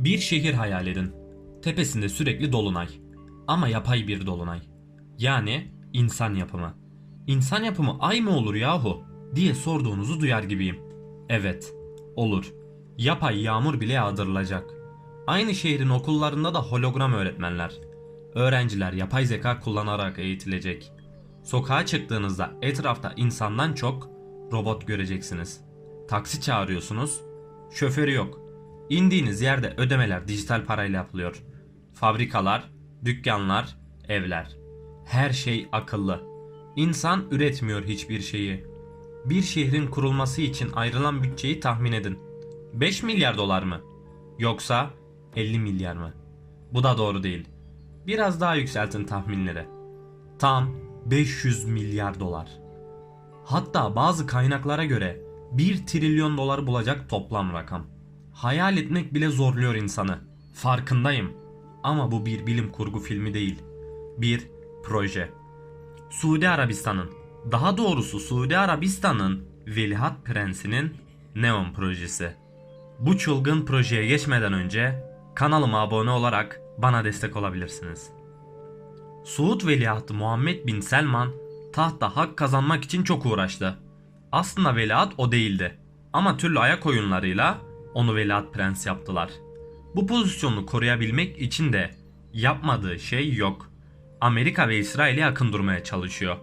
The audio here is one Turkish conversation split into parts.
Bir şehir hayal edin. Tepesinde sürekli dolunay. Ama yapay bir dolunay. Yani insan yapımı. İnsan yapımı ay mı olur yahu? diye sorduğunuzu duyar gibiyim. Evet, olur. Yapay yağmur bile yağdırılacak. Aynı şehrin okullarında da hologram öğretmenler. Öğrenciler yapay zeka kullanarak eğitilecek. Sokağa çıktığınızda etrafta insandan çok robot göreceksiniz. Taksi çağırıyorsunuz, şoförü yok. İndiğiniz yerde ödemeler dijital parayla yapılıyor. Fabrikalar, dükkanlar, evler. Her şey akıllı. İnsan üretmiyor hiçbir şeyi. Bir şehrin kurulması için ayrılan bütçeyi tahmin edin. 5 milyar dolar mı? Yoksa 50 milyar mı? Bu da doğru değil. Biraz daha yükseltin tahminleri. Tam 500 milyar dolar. Hatta bazı kaynaklara göre 1 trilyon dolar bulacak toplam rakam. Hayal etmek bile zorluyor insanı. Farkındayım. Ama bu bir bilim kurgu filmi değil. Bir proje. Suudi Arabistan'ın, daha doğrusu Suudi Arabistan'ın Veliaht Prensi'nin Neon projesi. Bu çılgın projeye geçmeden önce kanalıma abone olarak bana destek olabilirsiniz. Suud Veliahtı Muhammed Bin Selman tahta hak kazanmak için çok uğraştı. Aslında veliaht o değildi. Ama türlü ayak oyunlarıyla onu veliaht prens yaptılar. Bu pozisyonu koruyabilmek için de yapmadığı şey yok. Amerika ve İsrail'e yakın durmaya çalışıyor.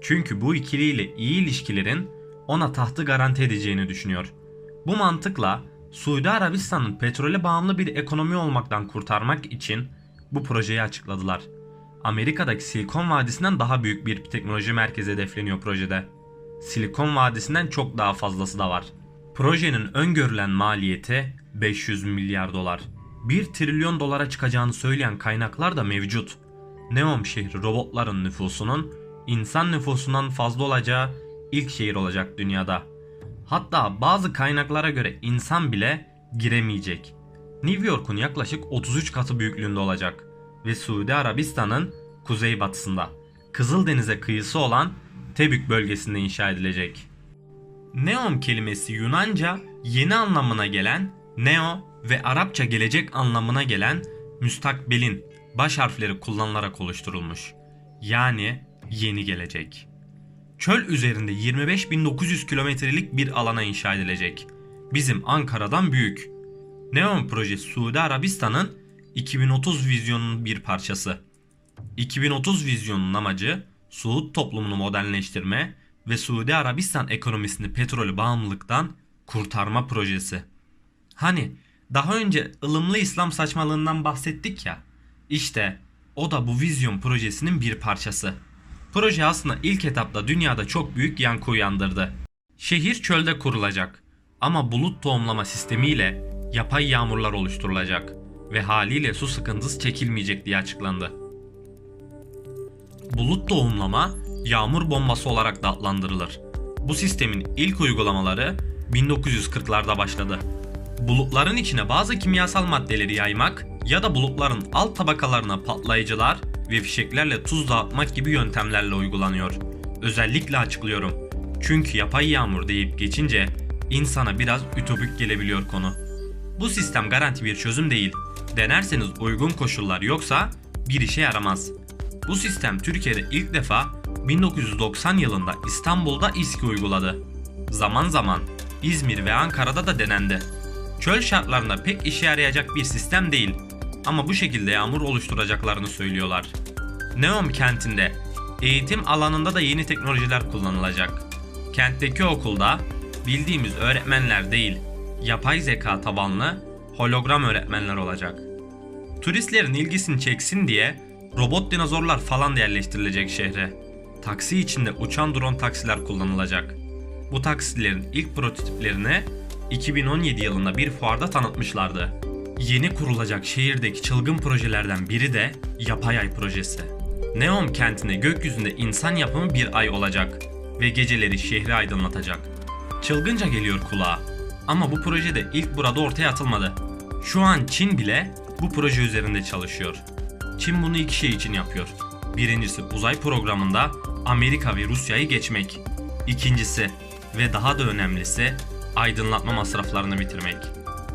Çünkü bu ikiliyle iyi ilişkilerin ona tahtı garanti edeceğini düşünüyor. Bu mantıkla Suudi Arabistan'ın petrole bağımlı bir ekonomi olmaktan kurtarmak için bu projeyi açıkladılar. Amerika'daki Silikon Vadisi'nden daha büyük bir teknoloji merkezi hedefleniyor projede. Silikon Vadisi'nden çok daha fazlası da var. Projenin öngörülen maliyeti 500 milyar dolar. 1 trilyon dolara çıkacağını söyleyen kaynaklar da mevcut. Neom şehri robotların nüfusunun insan nüfusundan fazla olacağı ilk şehir olacak dünyada. Hatta bazı kaynaklara göre insan bile giremeyecek. New York'un yaklaşık 33 katı büyüklüğünde olacak ve Suudi Arabistan'ın kuzeybatısında Kızıldeniz'e kıyısı olan Tebük bölgesinde inşa edilecek. Neom kelimesi Yunanca yeni anlamına gelen neo ve Arapça gelecek anlamına gelen müstakbelin baş harfleri kullanılarak oluşturulmuş. Yani yeni gelecek. Çöl üzerinde 25.900 kilometrelik bir alana inşa edilecek. Bizim Ankara'dan büyük. Neom projesi Suudi Arabistan'ın 2030 vizyonunun bir parçası. 2030 vizyonunun amacı Suud toplumunu modernleştirme ve Suudi Arabistan ekonomisini petrolü bağımlılıktan kurtarma projesi. Hani daha önce ılımlı İslam saçmalığından bahsettik ya. İşte o da bu vizyon projesinin bir parçası. Proje aslında ilk etapta dünyada çok büyük yankı uyandırdı. Şehir çölde kurulacak ama bulut tohumlama sistemiyle yapay yağmurlar oluşturulacak ve haliyle su sıkıntısı çekilmeyecek diye açıklandı. Bulut tohumlama yağmur bombası olarak da adlandırılır. Bu sistemin ilk uygulamaları 1940'larda başladı. Bulutların içine bazı kimyasal maddeleri yaymak ya da bulutların alt tabakalarına patlayıcılar ve fişeklerle tuz dağıtmak gibi yöntemlerle uygulanıyor. Özellikle açıklıyorum. Çünkü yapay yağmur deyip geçince insana biraz ütopik gelebiliyor konu. Bu sistem garanti bir çözüm değil. Denerseniz uygun koşullar yoksa bir işe yaramaz. Bu sistem Türkiye'de ilk defa 1990 yılında İstanbul'da İSKİ uyguladı. Zaman zaman İzmir ve Ankara'da da denendi. Çöl şartlarında pek işe yarayacak bir sistem değil ama bu şekilde yağmur oluşturacaklarını söylüyorlar. Neom kentinde eğitim alanında da yeni teknolojiler kullanılacak. Kentteki okulda bildiğimiz öğretmenler değil, yapay zeka tabanlı hologram öğretmenler olacak. Turistlerin ilgisini çeksin diye robot dinozorlar falan da yerleştirilecek şehre. Taksi içinde uçan drone taksiler kullanılacak. Bu taksilerin ilk prototiplerini 2017 yılında bir fuarda tanıtmışlardı. Yeni kurulacak şehirdeki çılgın projelerden biri de yapay ay projesi. Neom kentinde gökyüzünde insan yapımı bir ay olacak ve geceleri şehri aydınlatacak. Çılgınca geliyor kulağa. Ama bu proje de ilk burada ortaya atılmadı. Şu an Çin bile bu proje üzerinde çalışıyor. Çin bunu iki şey için yapıyor. Birincisi uzay programında Amerika ve Rusya'yı geçmek. İkincisi ve daha da önemlisi aydınlatma masraflarını bitirmek.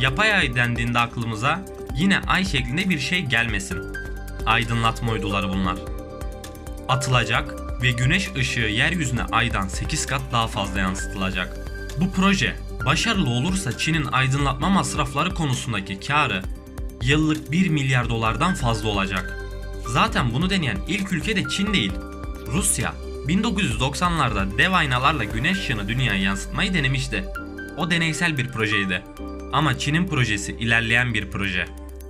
Yapay ay dendiğinde aklımıza yine ay şeklinde bir şey gelmesin. Aydınlatma uyduları bunlar. Atılacak ve güneş ışığı yeryüzüne aydan 8 kat daha fazla yansıtılacak. Bu proje başarılı olursa Çin'in aydınlatma masrafları konusundaki karı yıllık 1 milyar dolardan fazla olacak. Zaten bunu deneyen ilk ülke de Çin değil. Rusya 1990'larda dev aynalarla güneş ışığını dünyaya yansıtmayı denemişti. O deneysel bir projeydi. Ama Çin'in projesi ilerleyen bir proje.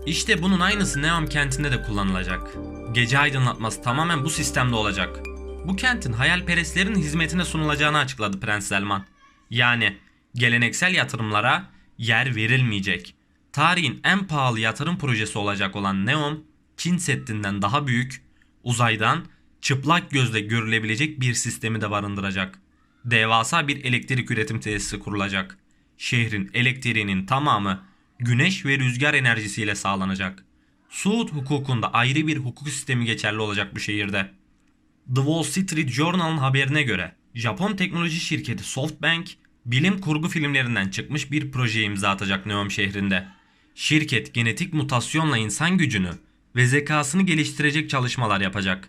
İşte bunun aynısı Neom kentinde de kullanılacak. Gece aydınlatması tamamen bu sistemde olacak. Bu kentin hayalperestlerin hizmetine sunulacağını açıkladı Prens Selman. Yani geleneksel yatırımlara yer verilmeyecek. Tarihin en pahalı yatırım projesi olacak olan Neom, Çin Seddi'nden daha büyük, uzaydan çıplak gözle görülebilecek bir sistemi de barındıracak. Devasa bir elektrik üretim tesisi kurulacak. Şehrin elektriğinin tamamı güneş ve rüzgar enerjisiyle sağlanacak. Suud hukukunda ayrı bir hukuk sistemi geçerli olacak bu şehirde. The Wall Street Journal'ın haberine göre Japon teknoloji şirketi SoftBank bilim kurgu filmlerinden çıkmış bir projeye imza atacak Neom şehrinde. Şirket genetik mutasyonla insan gücünü ve zekasını geliştirecek çalışmalar yapacak.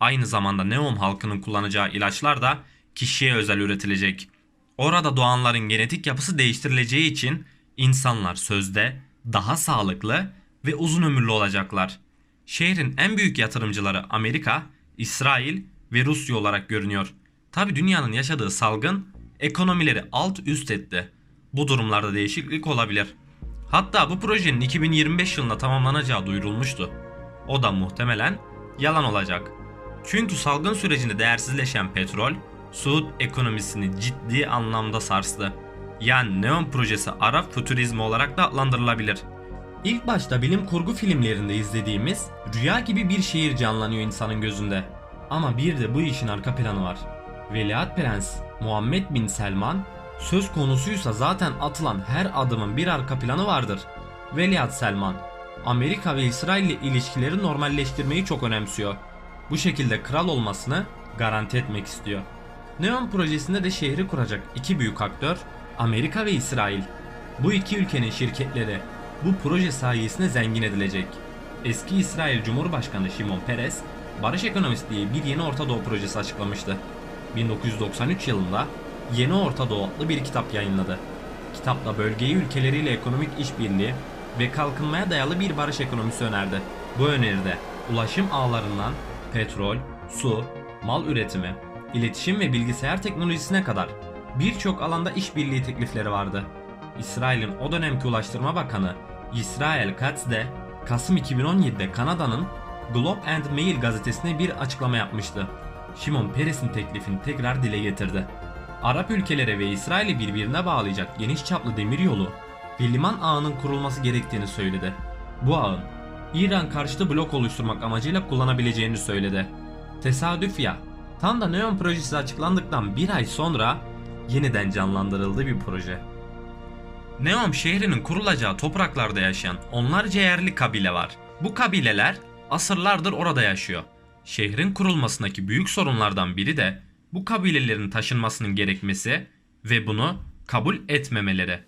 Aynı zamanda Neom halkının kullanacağı ilaçlar da kişiye özel üretilecek. Orada doğanların genetik yapısı değiştirileceği için insanlar sözde daha sağlıklı ve uzun ömürlü olacaklar. Şehrin en büyük yatırımcıları Amerika, İsrail ve Rusya olarak görünüyor. Tabi dünyanın yaşadığı salgın ekonomileri alt üst etti. Bu durumlarda değişiklik olabilir. Hatta bu projenin 2025 yılında tamamlanacağı duyurulmuştu. O da muhtemelen yalan olacak. Çünkü salgın sürecinde değersizleşen petrol, Suud ekonomisini ciddi anlamda sarstı. Yani Neon projesi Arap fütürizmi olarak da adlandırılabilir. İlk başta bilim kurgu filmlerinde izlediğimiz rüya gibi bir şehir canlanıyor insanın gözünde. Ama bir de bu işin arka planı var. Veliaht Prens Muhammed Bin Selman söz konusuysa zaten atılan her adımın bir arka planı vardır. Veliaht Selman Amerika ve İsrail ile ilişkileri normalleştirmeyi çok önemsiyor. Bu şekilde kral olmasını garanti etmek istiyor. Neon projesinde de şehri kuracak iki büyük aktör Amerika ve İsrail. Bu iki ülkenin şirketleri bu proje sayesinde zengin edilecek. Eski İsrail Cumhurbaşkanı Şimon Peres, Barış Ekonomisi diye bir yeni Orta Doğu projesi açıklamıştı. 1993 yılında Yeni Orta Doğu adlı bir kitap yayınladı. Kitapla bölgeyi ülkeleriyle ekonomik işbirliği ve kalkınmaya dayalı bir barış ekonomisi önerdi. Bu öneride ulaşım ağlarından petrol, su, mal üretimi, iletişim ve bilgisayar teknolojisine kadar birçok alanda işbirliği teklifleri vardı. İsrail'in o dönemki Ulaştırma Bakanı İsrail Katz de Kasım 2017'de Kanada'nın Globe and Mail gazetesine bir açıklama yapmıştı. Şimon Peres'in teklifini tekrar dile getirdi. Arap ülkeleri ve İsrail'i birbirine bağlayacak geniş çaplı demiryolu ve liman ağının kurulması gerektiğini söyledi. Bu ağın İran karşıtı blok oluşturmak amacıyla kullanabileceğini söyledi. Tesadüf ya, tam da Neon projesi açıklandıktan bir ay sonra yeniden canlandırıldı bir proje. Neom şehrinin kurulacağı topraklarda yaşayan onlarca yerli kabile var. Bu kabileler asırlardır orada yaşıyor. Şehrin kurulmasındaki büyük sorunlardan biri de bu kabilelerin taşınmasının gerekmesi ve bunu kabul etmemeleri.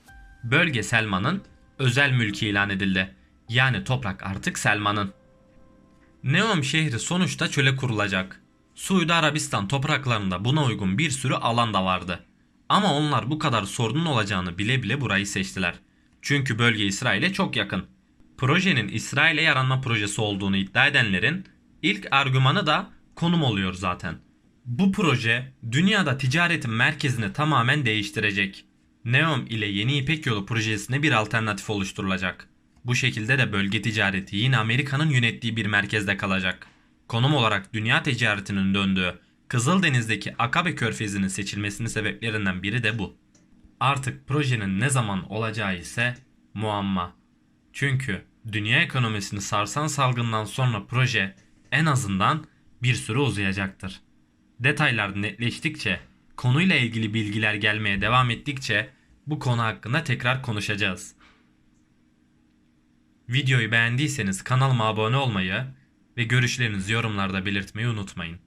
Bölge Selman'ın özel mülki ilan edildi. Yani toprak artık Selman'ın. Neom şehri sonuçta çöle kurulacak. Suudi Arabistan topraklarında buna uygun bir sürü alan da vardı. Ama onlar bu kadar sorunun olacağını bile bile burayı seçtiler. Çünkü bölge İsrail'e çok yakın. Projenin İsrail'e yaranma projesi olduğunu iddia edenlerin ilk argümanı da konum oluyor zaten. Bu proje dünyada ticaretin merkezini tamamen değiştirecek. Neom ile Yeni İpek Yolu projesine bir alternatif oluşturulacak. Bu şekilde de bölge ticareti yine Amerika'nın yönettiği bir merkezde kalacak. Konum olarak dünya ticaretinin döndüğü Kızıldeniz'deki Akabe Körfezi'nin seçilmesinin sebeplerinden biri de bu. Artık projenin ne zaman olacağı ise muamma. Çünkü dünya ekonomisini sarsan salgından sonra proje en azından bir süre uzayacaktır. Detaylar netleştikçe, konuyla ilgili bilgiler gelmeye devam ettikçe bu konu hakkında tekrar konuşacağız. Videoyu beğendiyseniz kanalıma abone olmayı ve görüşlerinizi yorumlarda belirtmeyi unutmayın.